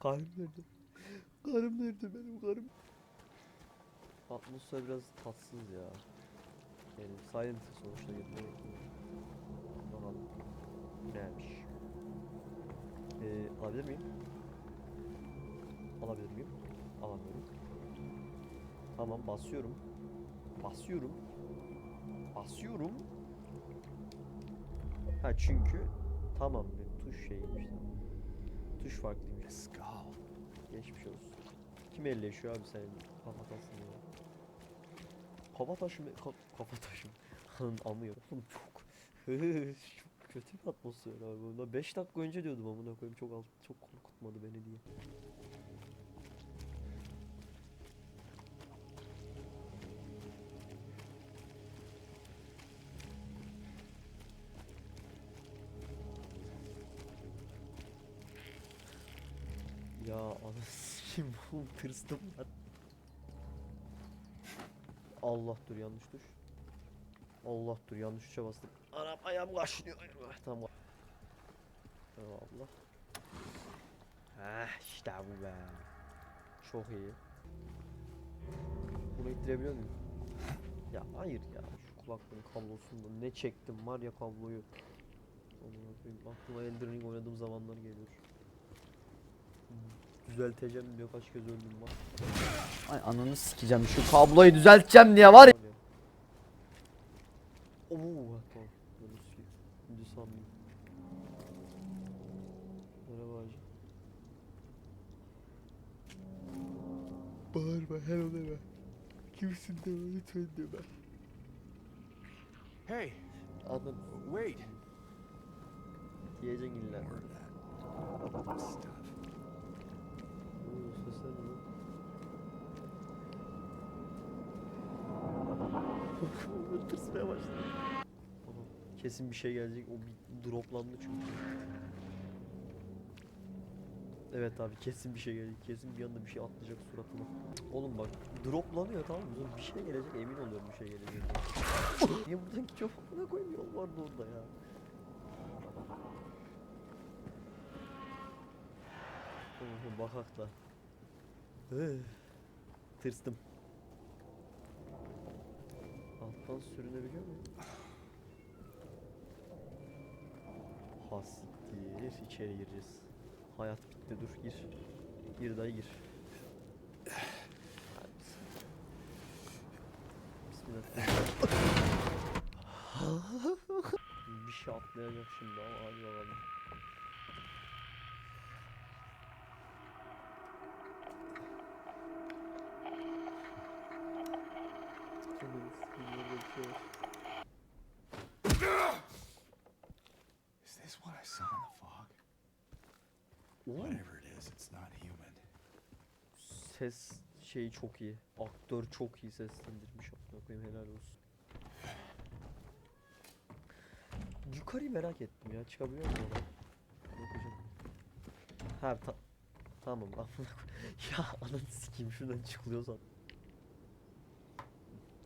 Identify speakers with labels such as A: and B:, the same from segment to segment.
A: Karım nerede? Karım nerede benim karım? Atmosfer biraz tatsız ya. Yani Silent sonuçta gitmeye Bakalım. Neymiş? Ee, alabilir miyim? Alabilir miyim? Alamıyorum. Tamam basıyorum. Basıyorum. Basıyorum. Ha çünkü tamam bir tuş şeyiymiş. tamam. Tuş farklıymış. Geçmiş olsun. Kim elleşiyor abi senin kafatasın ya? Kafa taşı mı? Ka kafa taşı mı? Oğlum çok çok kötü bir atmosfer abi. Ulan 5 dakika önce diyordum amına koyayım çok alt, çok korkutmadı beni diye. Ya anasını oğlum tırstım ben. Allah dur yanlış tuş. Allah dur yanlış tuşa bastım. Anam ayağım kaşınıyor. Ah, Tamam. Tamam Allah. Heh işte bu be. Çok iyi. Bunu ittirebiliyor muyum? Ya hayır ya. Şu kulaklığın kablosunda ne çektim var ya kabloyu. Amına koyayım aklıma Elden Ring oynadığım zamanlar geliyor. Düzelteceğim diyor kaç kez öldüm bak.
B: Ay ananı sikeceğim şu kabloyu düzelteceğim diye var ya.
A: Oo sikeyim. Şimdi sandım. Merhaba hacı. Bağırma hello deme. Kimsin deme lütfen deme.
C: Hey,
A: Adam
C: wait.
A: diyeceksin illa. Tırsmaya başladım. Kesin bir şey gelecek. O bir droplandı çünkü. Evet abi kesin bir şey gelecek. Kesin bir anda bir şey atlayacak suratıma. Oğlum bak droplanıyor tamam mı? Bir şey gelecek emin oluyorum bir şey gelecek. Niye buradan gidiyor? Ne koyayım yol vardı orada ya. Bakak da. Tırstım. Alttan sürünebiliyor muyum? Hasittir. içeri gireceğiz. Hayat bitti dur gir. Gir dayı gir. Bismillah. bir şey atlayacak şimdi ama hadi bakalım. Ananı sikeyim, orada bir şey var.
C: Is this what I saw in the fog?
A: Oğlum
C: Whatever it is, it's not human.
A: ses şeyi çok iyi. Aktör çok iyi seslendirmiş. Amına koyayım helal olsun. Yukarıyı merak ettim ya. Çıkabiliyor muyum oradan? Bakacağım. Ha ta tamam amına Ya ananı sikeyim şuradan çıkılıyor zaten.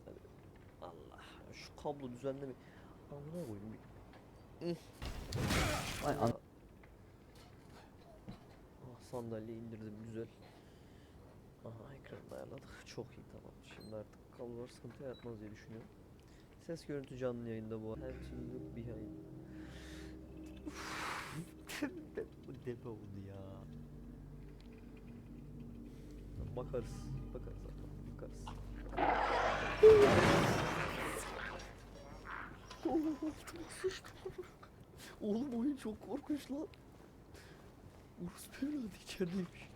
A: Hadi. Allah şu kablo düzenleme. Amına koyayım bir.
B: Ay an
A: sandalye indirdim güzel. Aha ekranı ayarladık. Çok iyi tamam. Şimdi artık kablolar sıkıntı yaratmaz diye düşünüyorum. Ses görüntü canlı yayında bu. Her türlü behind. bu deme oldu ya. Bakarız. Bakarız zaten. Bakarız. Oğlum oyun çok korkunç lan. Urus evladı içerideymiş.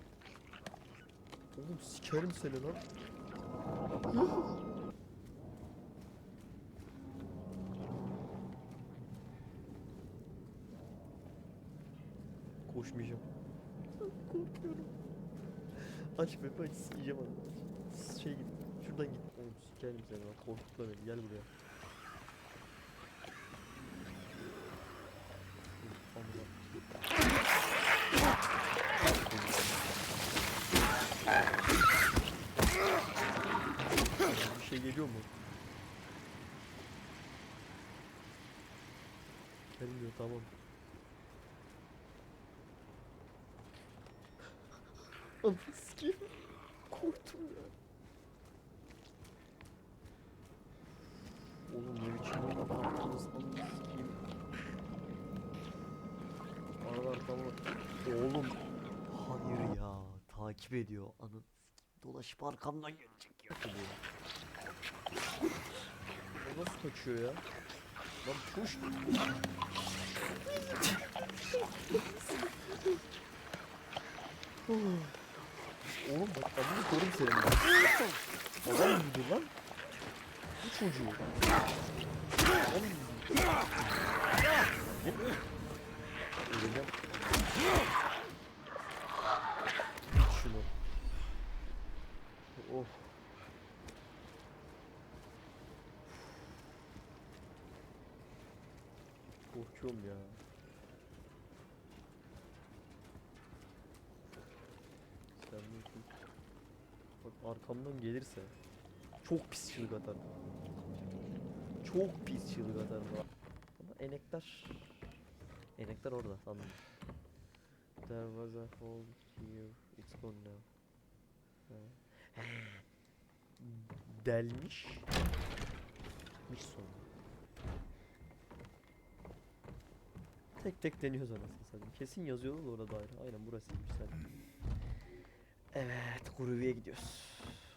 A: Oğlum sikerim seni lan. Koşmayacağım. Korkuyorum. Aç be aç sikeceğim. Aç. Şey git. Şuradan git. Oğlum sikerim seni lan. Korkutma beni. Gel buraya. Amına. Geliyor mu? Gelmiyor tamam. Sikeyim. Korktum ya. Oğlum ne biçim oyuna baktınız ananı sikeyim. Arada arkama Oğlum hayır ya takip ediyor sikeyim. Dolaşıp arkamdan gelecek ya. O nasıl kaçıyor ya? Lan push. Oğlum bak bunu korum senin bak. Adam vurdu lan. Bu çocuğu. Oğlum. Öleceğim. Korkuyorum ya. Selamünaleyküm. Bak arkamdan gelirse çok pis çığlık atarım. Çok pis çığlık atarım. Ama enektar enektar orada sandım. There was a hole here. It's gone now. Delmiş. Gitmiş sonra. Tek tek deniyoruz anasını satayım. Kesin yazıyordu da orada daire. Aynen burasıymış zaten. Evet, Gruvi'ye gidiyoruz.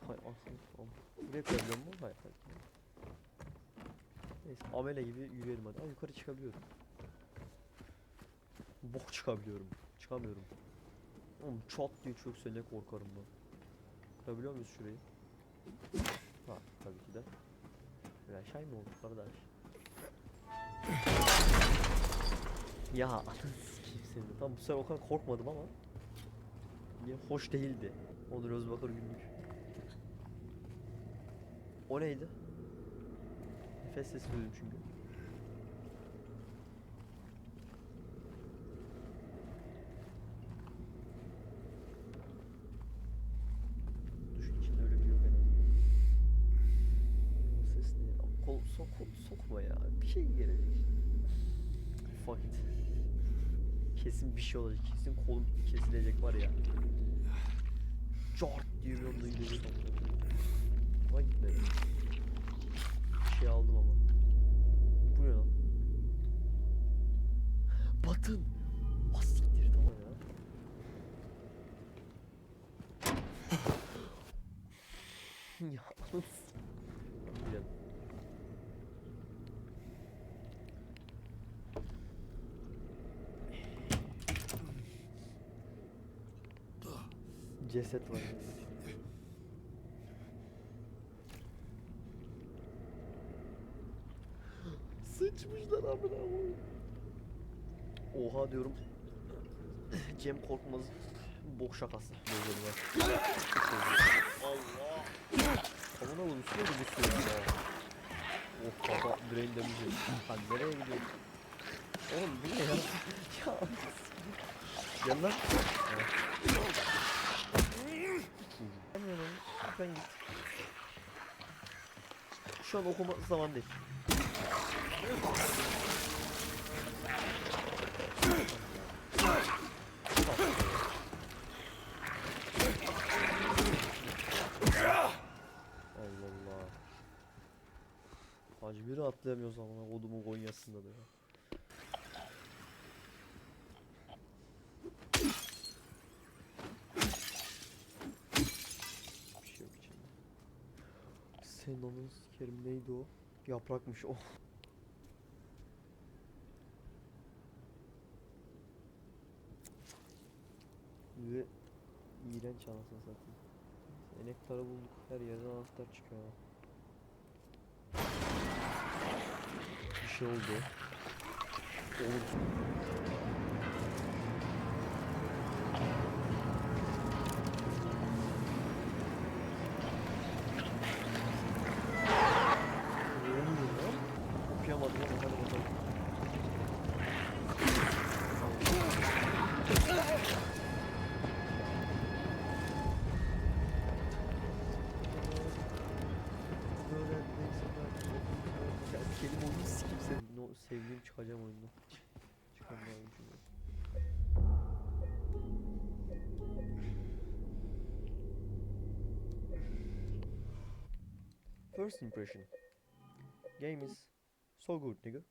A: Hay aslında. Buraya koyabiliyor mu? Hayır, hayır. Neyse, amele gibi yürüyelim hadi. Aa, yukarı çıkabiliyorum. Bok çıkabiliyorum. Çıkamıyorum. Oğlum çat diye çökse ne korkarım ben. Kırabiliyor muyuz şurayı? Ha, tabii ki de. Böyle şey mi oldu kardeş? Ya anasını sikeyim. Tam bu sefer o kadar korkmadım ama. Yine hoş değildi. Onur Özbakır günlük. O neydi? Nefes sesi duydum çünkü. Düşün öyle bir yok en azından. O sok, sokma ya. Bir şey gelecek. Fuck it. Kesin bir şey olacak. Kesin kolum kesilecek var ya. Cart diye bir anda gidecek ama. Gitmedi. Şey aldım ama. Bu ne lan? Batın. Ah siktir tamam ya. ya Ceset var. Sıçmışlar amına koyayım. Oha diyorum. Cem Korkmaz bok şakası. Var. Allah. Amına koyayım üstüne mi düşüyor ya? Oh baba brain damage. Lan nereye gidiyorsun? Oğlum bu ne ya? ya Gel lan. Lütfen git. Şu an okuma zaman değil. Allah Allah. Hacı biri atlayamıyor zaman kodumun Konya'sında da ya. Bir şey yok içinde. Senin onun sikerim neydi o? Yaprakmış o. Ve iğrenç anasını satayım. Enektarı bulduk. Her yerden anahtar çıkıyor. Bir şey oldu. Oğlum. bakalım bakalım. Kelime oyunu sikim senin. No, sevdiğim çıkacağım oyundan. Çıkan çünkü. First impression. Game is so good nigga.